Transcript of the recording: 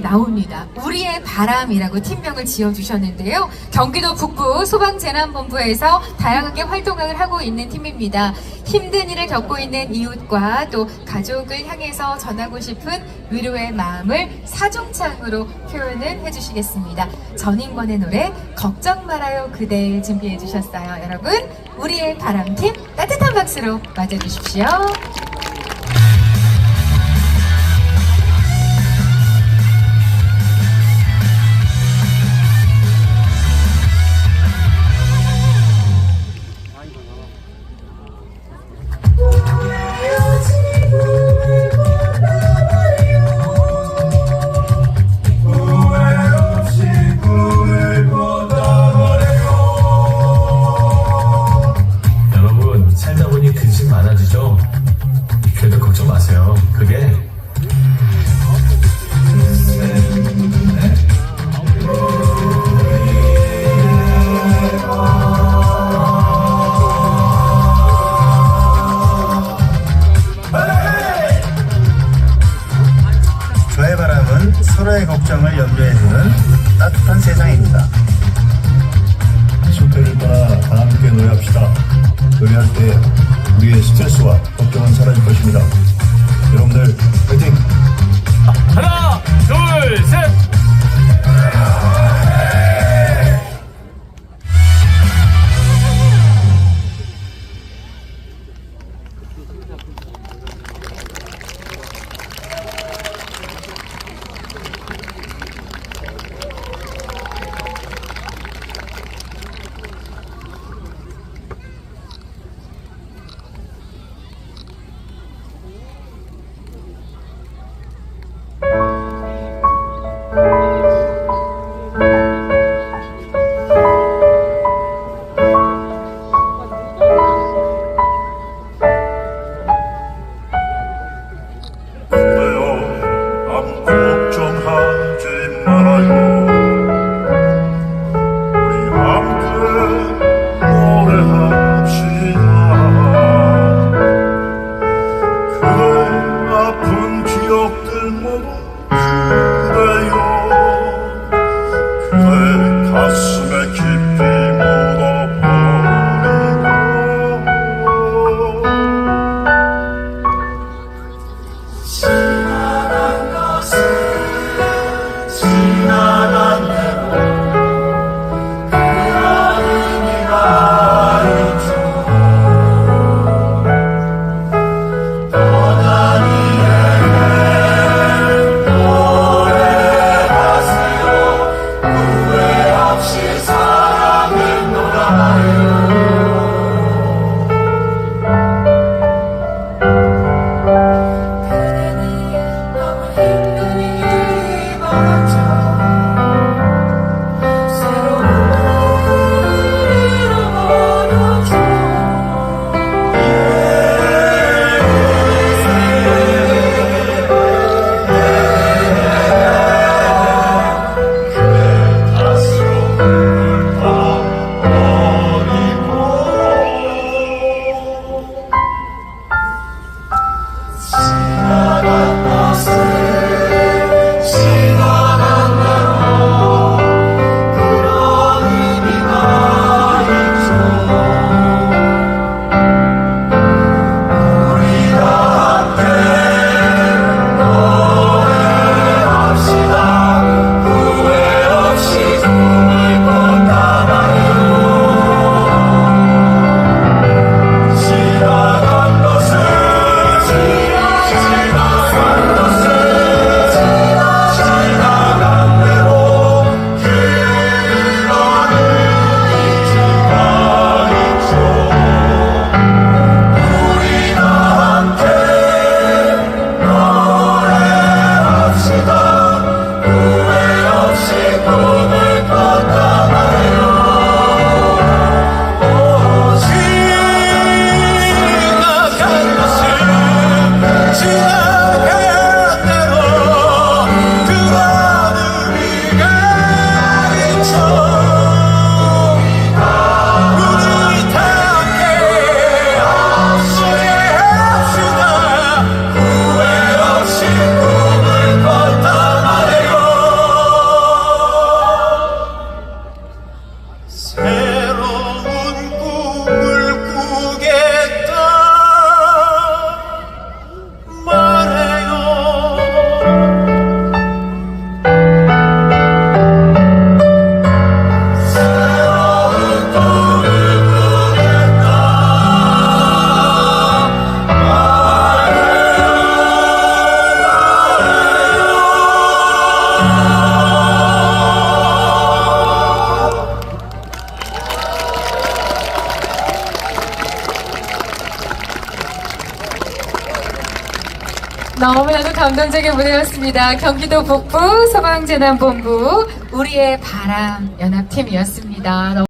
나옵니다. 우리의 바람이라고 팀명을 지어주셨는데요. 경기도 북부 소방재난본부에서 다양하게 활동을 하고 있는 팀입니다. 힘든 일을 겪고 있는 이웃과 또 가족을 향해서 전하고 싶은 위로의 마음을 사중창으로 표현을 해주시겠습니다. 전인권의 노래 걱정 말아요 그대 준비해 주셨어요. 여러분 우리의 바람팀 따뜻한 박수로 맞아주십시오. 그래도 걱정 마세요. 그게 서로의 걱정을 염려해주는 따뜻한 노래할 때 우리의 스트레스와 걱정은 사라질 것입니다. 여러분들 화이팅! 하나, 둘, 셋. 너무나도 감동적인 무대였습니다. 경기도 북부 소방재난본부 우리의 바람 연합팀이었습니다.